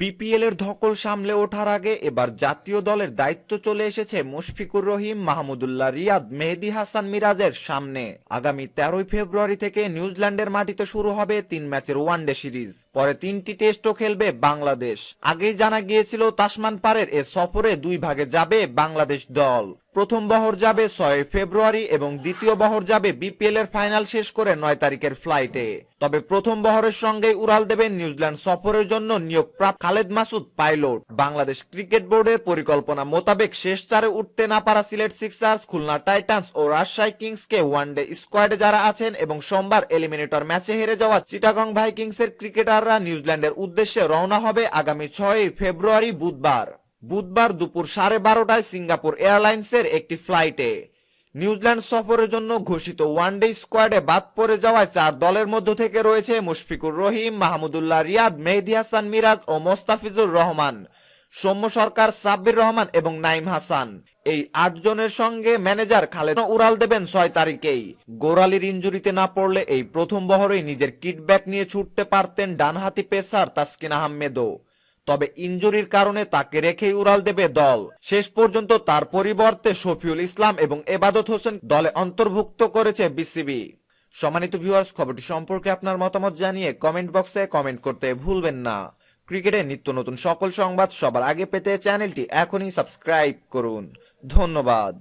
BPL এর ধকল সামলে ওঠার আগে এবার জাতীয় দলের দায়িত্ব চলে এসেছে মুশফিকুর রহিম, মাহমুদুল্লাহ রিয়াদ, মেহেদি হাসান মিরাজের সামনে। আগামী তেরোই ফেব্রুয়ারি থেকে নিউজিল্যান্ডের মাটিতে শুরু হবে তিন ম্যাচের ওয়ানডে সিরিজ। পরে তিনটি টেস্টও খেলবে বাংলাদেশ। আগেই জানা গিয়েছিল তাসমান পারের এ সফরে দুই ভাগে যাবে বাংলাদেশ দল। প্রথম বহর যাবে ছয় ফেব্রুয়ারি এবং দ্বিতীয় বহর যাবে বিপিএল এর ফাইনাল শেষ করে নয় তারিখের ফ্লাইটে। তবে প্রথম বহরের সঙ্গে উড়াল দেবেন নিউজিল্যান্ড সফরের জন্য নিয়োগ নিয়োগপ্রাপ্ত খালেদ মাসুদ, পাইলট। বাংলাদেশ ক্রিকেট বোর্ডের পরিকল্পনা মোতাবেক শেষ চারে উঠতে না পারা সিলেট সিক্সার্স, খুলনা টাইটান্স ও রাজশাহী কিংসকে ওয়ানডে স্কোয়াডে যারা আছেন এবং সোমবার এলিমিনেটর ম্যাচে হেরে যাওয়া চিটাগং ভাইকিংসের ক্রিকেটাররা নিউজিল্যান্ডের উদ্দেশ্যে রওনা হবে আগামী ছয় ফেব্রুয়ারি বুধবার। বুধবার দুপুর সাড়ে বারোটায় সিঙ্গাপুর এয়ারলাইন্সের একটি ফ্লাইটে নিউজিল্যান্ড সফরের জন্য ঘোষিত ওয়ানডে স্কোয়াডে বাদ পড়ে যাওয়ায় চার দলের মধ্য থেকে রয়েছে মুশফিকুর রহিম, মাহমুদুল্লাহ রিয়াদ, মেহেদি হাসান মিরাজ ও মোস্তাফিজুর রহমান, সৌম্য সরকার, সাব্বির রহমান এবং নাইম হাসান। এই আট জনের সঙ্গে ম্যানেজার খালেদ উড়াল দেবেন ছয় তারিখেই। গোরালির ইঞ্জুরিতে না পড়লে এই প্রথম বহরেই নিজের কিটব্যাক নিয়ে ছুটতে পারতেন ডানহাতি পেসার তাসকিন আহমেদও। তবে ইনজুরির কারণে তাকে রেখেই উড়াল দেবে দল। শেষ পর্যন্ত তার পরিবর্তে শফিউল ইসলাম এবং এবাদত হোসেন দলে অন্তর্ভুক্ত করেছে বিসিবি। সম্মানিত ভিউয়ার্স খবরটি সম্পর্কে আপনার মতামত জানিয়ে কমেন্ট বক্সে কমেন্ট করতে ভুলবেন না। ক্রিকেটের নিত্য নতুন সকল সংবাদ সবার আগে পেতে চ্যানেলটি এখনই সাবস্ক্রাইব করুন। ধন্যবাদ।